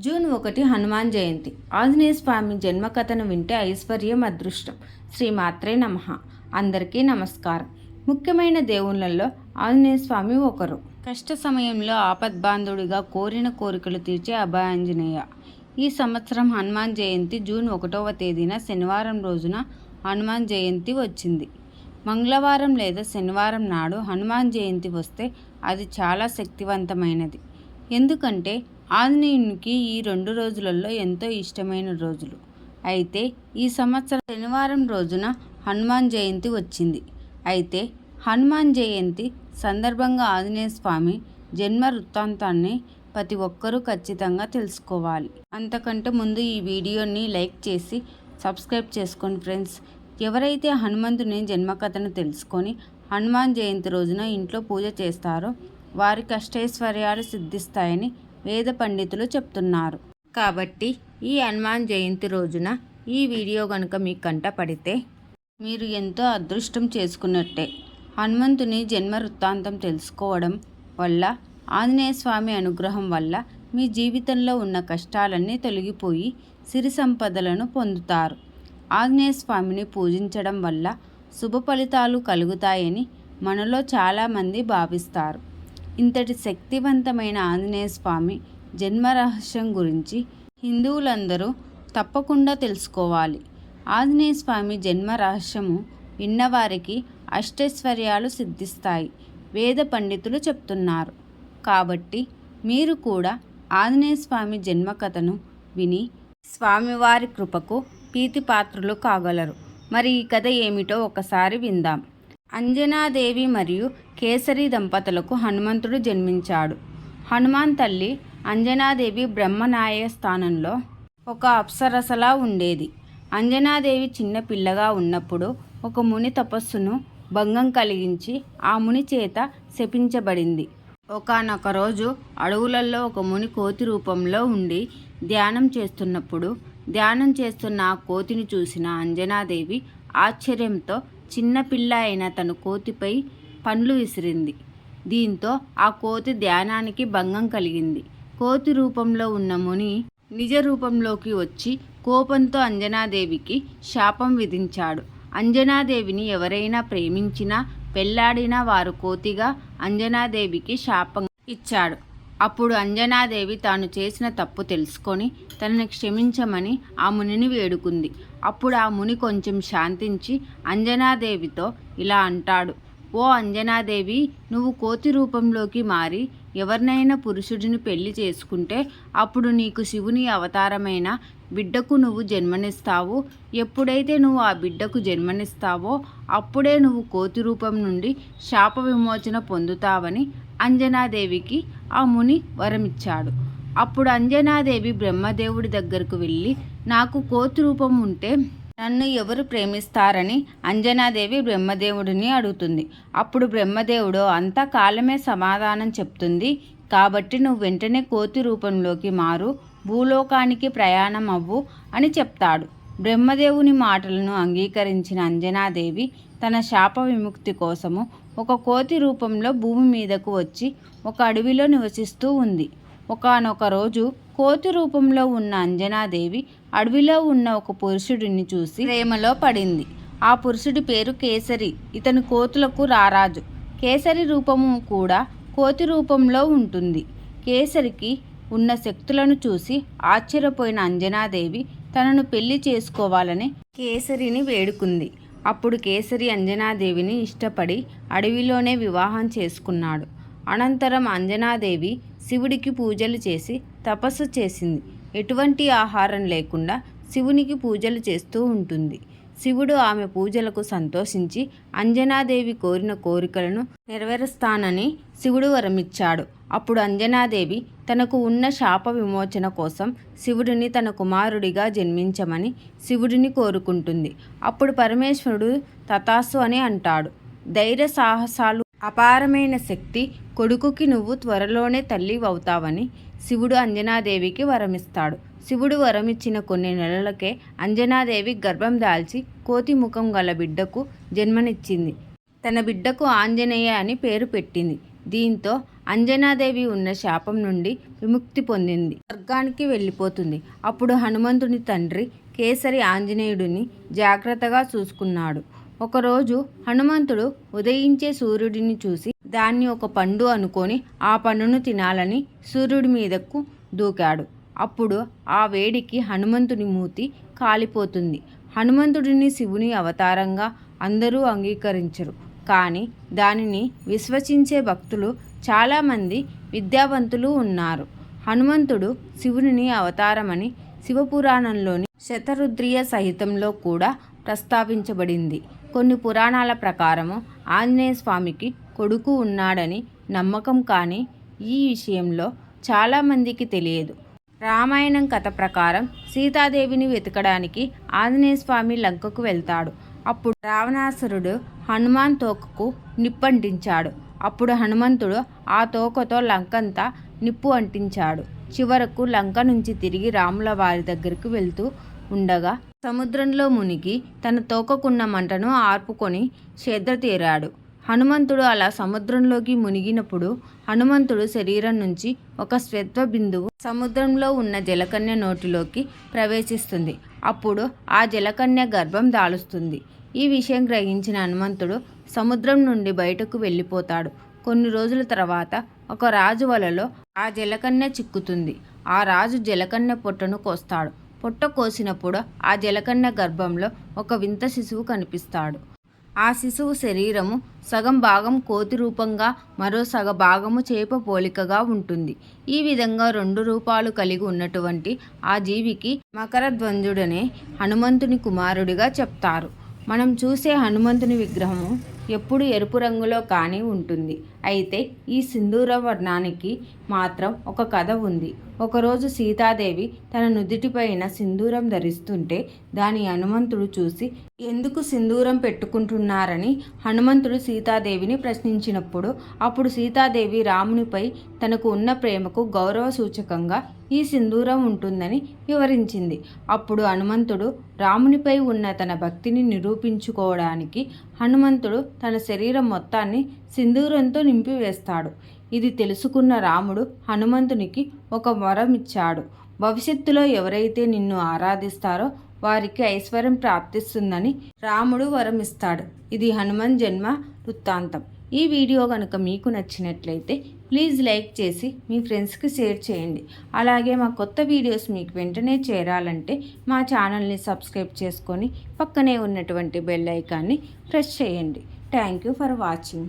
June ఒకటి హనుమాన్ జయంతి. ఆంజనేయ స్వామి జన్మకథను వింటే ఐశ్వర్యం అదృష్టం. శ్రీ మాత్రే నమ. అందరికీ నమస్కారం. ముఖ్యమైన దేవుళ్ళల్లో ఆంజనేయ స్వామి ఒకరు. కష్ట సమయంలో ఆపద్బాంధుడిగా కోరిన కోరికలు తీర్చే అభయాంజనేయ. ఈ సంవత్సరం హనుమాన్ జయంతి జూన్ ఒకటవ తేదీన శనివారం రోజున హనుమాన్ జయంతి వచ్చింది. మంగళవారం లేదా శనివారం నాడు హనుమాన్ జయంతి వస్తే అది చాలా శక్తివంతమైనది. ఎందుకంటే ఆంజనేయునికి ఈ రెండు రోజులలో ఎంతో ఇష్టమైన రోజులు. అయితే ఈ సంవత్సరం శనివారం రోజున హనుమాన్ జయంతి వచ్చింది. అయితే హనుమాన్ జయంతి సందర్భంగా ఆంజనేయ స్వామి జన్మ వృత్తాంతాన్ని ప్రతి ఒక్కరూ ఖచ్చితంగా తెలుసుకోవాలి. అంతకంటే ముందు ఈ వీడియోని లైక్ చేసి సబ్స్క్రైబ్ చేసుకోండి ఫ్రెండ్స్. ఎవరైతే హనుమంతుని జన్మకథను తెలుసుకొని హనుమాన్ జయంతి రోజున ఇంట్లో పూజ చేస్తారో వారి కష్టైశ్వర్యాలు సిద్ధిస్తాయని వేద పండితులు చెప్తున్నారు. కాబట్టి ఈ హనుమాన్ జయంతి రోజున ఈ వీడియో కనుక మీకు కంట పడితే మీరు ఎంతో అదృష్టం చేసుకున్నట్టే. హనుమంతుని జన్మ వృత్తాంతం తెలుసుకోవడం వల్ల ఆంజనేయ స్వామి అనుగ్రహం వల్ల మీ జీవితంలో ఉన్న కష్టాలన్నీ తొలగిపోయి సిరి సంపదలను పొందుతారు. ఆంజనేయ స్వామిని పూజించడం వల్ల శుభ ఫలితాలు కలుగుతాయని మనలో చాలామంది భావిస్తారు. ఇంతటి శక్తివంతమైన ఆంజనేయ స్వామి జన్మరహస్యం గురించి హిందువులందరూ తప్పకుండా తెలుసుకోవాలి. ఆంజనేయ స్వామి జన్మ రహస్యము విన్నవారికి అష్టైశ్వర్యాలు సిద్ధిస్తాయి వేద పండితులు చెప్తున్నారు. కాబట్టి మీరు కూడా ఆంజనేయ స్వామి జన్మ కథను విని స్వామివారి కృపకు ప్రీతిపాత్రులు కాగలరు. మరి ఈ కథ ఏమిటో ఒకసారి విందాం. అంజనాదేవి మరియు కేసరి దంపతులకు హనుమంతుడు జన్మించాడు. హనుమాన్ తల్లి అంజనాదేవి బ్రహ్మనాయ స్థానంలో ఒక అప్సరసలా ఉండేది. అంజనాదేవి చిన్న పిల్లగా ఉన్నప్పుడు ఒక ముని తపస్సును భంగం కలిగించి ఆ ముని చేత శపించబడింది. ఒకనొక రోజు అడవులలో ఒక ముని కోతి రూపంలో ఉండి ధ్యానం చేస్తున్నప్పుడు ధ్యానం చేస్తున్న ఆ కోతిని చూసిన అంజనాదేవి ఆశ్చర్యంతో చిన్నపిల్ల అయిన తన కోతిపై పండ్లు విసిరింది. దీంతో ఆ కోతి ధ్యానానికి భంగం కలిగింది. కోతి రూపంలో ఉన్న ముని నిజ రూపంలోకి వచ్చి కోపంతో అంజనాదేవికి శాపం విధించాడు. అంజనాదేవిని ఎవరైనా ప్రేమించినా పెళ్ళాడినా వారు కోతిగా అంజనాదేవికి శాపం ఇచ్చాడు. అప్పుడు అంజనాదేవి తాను చేసిన తప్పు తెలుసుకొని తనని క్షమించమని ఆ మునిని వేడుకుంది. అప్పుడు ఆ ముని కొంచెం శాంతించి అంజనాదేవితో ఇలా అంటాడు ఓ అంజనాదేవి నువ్వు కోతి రూపంలోకి మారి ఎవరినైనా పురుషుడిని పెళ్ళి చేసుకుంటే అప్పుడు నీకు శివుని అవతారమైన బిడ్డకు నువ్వు జన్మనిస్తావు. ఎప్పుడైతే నువ్వు ఆ బిడ్డకు జన్మనిస్తావో అప్పుడే నువ్వు కోతి రూపం నుండి శాప విమోచన పొందుతావని అంజనాదేవికి ఆ ముని వరమిచ్చాడు. అప్పుడు అంజనాదేవి బ్రహ్మదేవుడి దగ్గరకు వెళ్ళి నాకు కోతి రూపం ఉంటే నన్ను ఎవరు ప్రేమిస్తారని అంజనాదేవి బ్రహ్మదేవుడిని అడుగుతుంది. అప్పుడు బ్రహ్మదేవుడు అంతా కాలమే సమాధానం చెప్తుంది. కాబట్టి నువ్వు వెంటనే కోతి రూపంలోకి మారు. భూలోకానికి ప్రయాణం అవ్వు అని చెప్తాడు. బ్రహ్మదేవుని మాటలను అంగీకరించిన అంజనాదేవి తన శాప విముక్తి కోసము ఒక కోతి రూపంలో భూమి మీదకు వచ్చి ఒక అడవిలో నివసిస్తూ ఉంది. ఒకనొక రోజు కోతి రూపంలో ఉన్న అంజనాదేవి అడవిలో ఉన్న ఒక పురుషుడిని చూసి ప్రేమలో పడింది. ఆ పురుషుడి పేరు కేసరి. ఇతని కోతులకు రారాజు. కేసరి రూపము కూడా కోతి రూపంలో ఉంటుంది. కేసరికి ఉన్న శక్తులను చూసి ఆశ్చర్యపోయిన అంజనాదేవి తనను పెళ్ళి చేసుకోవాలని కేసరిని వేడుకుంది. అప్పుడు కేసరి అంజనాదేవిని ఇష్టపడి అడవిలోనే వివాహం చేసుకున్నాడు. అనంతరం అంజనాదేవి శివుడికి పూజలు చేసి తపస్సు చేసింది. ఎటువంటి ఆహారం లేకుండా శివునికి పూజలు చేస్తూ ఉంటుంది. శివుడు ఆమె పూజలకు సంతోషించి అంజనాదేవి కోరిన కోరికలను నెరవేరుస్తానని శివుడు వరమిచ్చాడు. అప్పుడు అంజనాదేవి తనకు ఉన్న శాప విమోచన కోసం శివుడిని తన కుమారుడిగా జన్మించమని శివుడిని కోరుకుంటుంది. అప్పుడు పరమేశ్వరుడు తతాసు అని అంటాడు. ధైర్య సాహసాలు అపారమైన శక్తి కొడుకుకి నువ్వు త్వరలోనే తల్లి అవుతావని శివుడు అంజనాదేవికి వరమిస్తాడు. శివుడు వరమిచ్చిన కొన్ని నెలలకే అంజనాదేవి గర్భం దాల్చి కోతి ముఖం గల బిడ్డకు జన్మనిచ్చింది. తన బిడ్డకు ఆంజనేయ అని పేరు పెట్టింది. దీంతో అంజనాదేవి ఉన్న శాపం నుండి విముక్తి పొందింది. స్వర్గానికి వెళ్ళిపోతుంది. అప్పుడు హనుమంతుని తండ్రి కేసరి ఆంజనేయుడిని జాగ్రత్తగా చూసుకున్నాడు. ఒకరోజు హనుమంతుడు ఉదయించే సూర్యుడిని చూసి దాన్ని ఒక పండు అనుకొని ఆ పండును తినాలని సూర్యుడి మీదకు దూకాడు. అప్పుడు ఆ వేడికి హనుమంతుని మూతి కాలిపోతుంది. హనుమంతుడిని శివుని అవతారంగా అందరూ అంగీకరించరు. కానీ దానిని విశ్వసించే భక్తులు చాలామంది విద్యావంతులు ఉన్నారు. హనుమంతుడు శివుని అవతారమని శివపురాణంలోని శతరుద్రియ సహితంలో కూడా ప్రస్తావించబడింది. కొన్ని పురాణాల ప్రకారము ఆంజనేయ స్వామికి కొడుకు ఉన్నాడని నమ్మకం కానీ ఈ విషయంలో చాలామందికి తెలియదు. రామాయణం కథ ప్రకారం సీతాదేవిని వెతకడానికి ఆంజనేయస్వామి లంకకు వెళ్తాడు. అప్పుడు రావణాసురుడు హనుమాన్ తోకకు నిప్పంటించాడు. అప్పుడు హనుమంతుడు ఆ తోకతో లంకంతా నిప్పు అంటించాడు. చివరకు లంక నుంచి తిరిగి రాముల వారి దగ్గరికి వెళ్తూ ఉండగా సముద్రంలో మునిగి తన తోకకున్న మంటను ఆర్పుకొని క్షేత్ర తీరాడు హనుమంతుడు అలా సముద్రంలోకి మునిగినప్పుడు హనుమంతుడు శరీరం నుంచి ఒక శ్వేత్వ బిందువు సముద్రంలో ఉన్న జలకన్య నోటిలోకి ప్రవేశిస్తుంది. అప్పుడు ఆ జలకన్య గర్భం దాలుస్తుంది. ఈ విషయం గ్రహించిన హనుమంతుడు సముద్రం నుండి బయటకు వెళ్ళిపోతాడు. కొన్ని రోజుల తర్వాత ఒక రాజు వలలో ఆ జలకన్య చిక్కుతుంది. ఆ రాజు జలకన్య పొట్టను కోస్తాడు. పొట్ట కోసినప్పుడు ఆ జలకన్య గర్భంలో ఒక వింత శిశువు కనిపిస్తాడు. ఆ శిశువు శరీరము సగం భాగం కోతి రూపంగా మరో సగ భాగము చేప పోలికగా ఉంటుంది. ఈ విధంగా రెండు రూపాలు కలిగి ఉన్నటువంటి ఆ జీవికి మకరధ్వంజుడనే హనుమంతుని కుమారుడిగా చెప్తారు. మనం చూసే హనుమంతుని విగ్రహము ఎప్పుడు ఎరుపు రంగులో కానీ ఉంటుంది. అయితే ఈ సింధూర వర్ణానికి మాత్రం ఒక కథ ఉంది. ఒకరోజు సీతాదేవి తన నుదుటిపైన సింధూరం ధరిస్తుంటే దాని హనుమంతుడు చూసి ఎందుకు సింధూరం పెట్టుకుంటున్నారని? హనుమంతుడు సీతాదేవిని ప్రశ్నించినప్పుడు అప్పుడు సీతాదేవి రామునిపై తనకు ఉన్న ప్రేమకు గౌరవ సూచకంగా ఈ సింధూరం ఉంటుందని వివరించింది. అప్పుడు హనుమంతుడు రామునిపై ఉన్న తన భక్తిని నిరూపించుకోవడానికి హనుమంతుడు తన శరీరం మొత్తాన్ని సింధూరంతో నింపివేస్తాడు. ఇది తెలుసుకున్న రాముడు హనుమంతునికి ఒక వరం ఇచ్చాడు. భవిష్యత్తులో ఎవరైతే నిన్ను ఆరాధిస్తారో వారికి ఐశ్వర్యం ప్రాప్తిస్తుందని రాముడు వరం ఇస్తాడు ఇది హనుమాన్ జన్మ వృత్తాంతం. ఈ వీడియో కనుక మీకు నచ్చినట్లయితే ప్లీజ్ లైక్ చేసి మీ ఫ్రెండ్స్కి షేర్ చేయండి. అలాగే మా కొత్త వీడియోస్ మీకు వెంటనే చేరాలంటే మా ఛానల్ని సబ్స్క్రైబ్ చేసుకొని పక్కనే ఉన్నటువంటి బెల్ ఐకాన్ని ప్రెస్ చేయండి. Thank you for watching.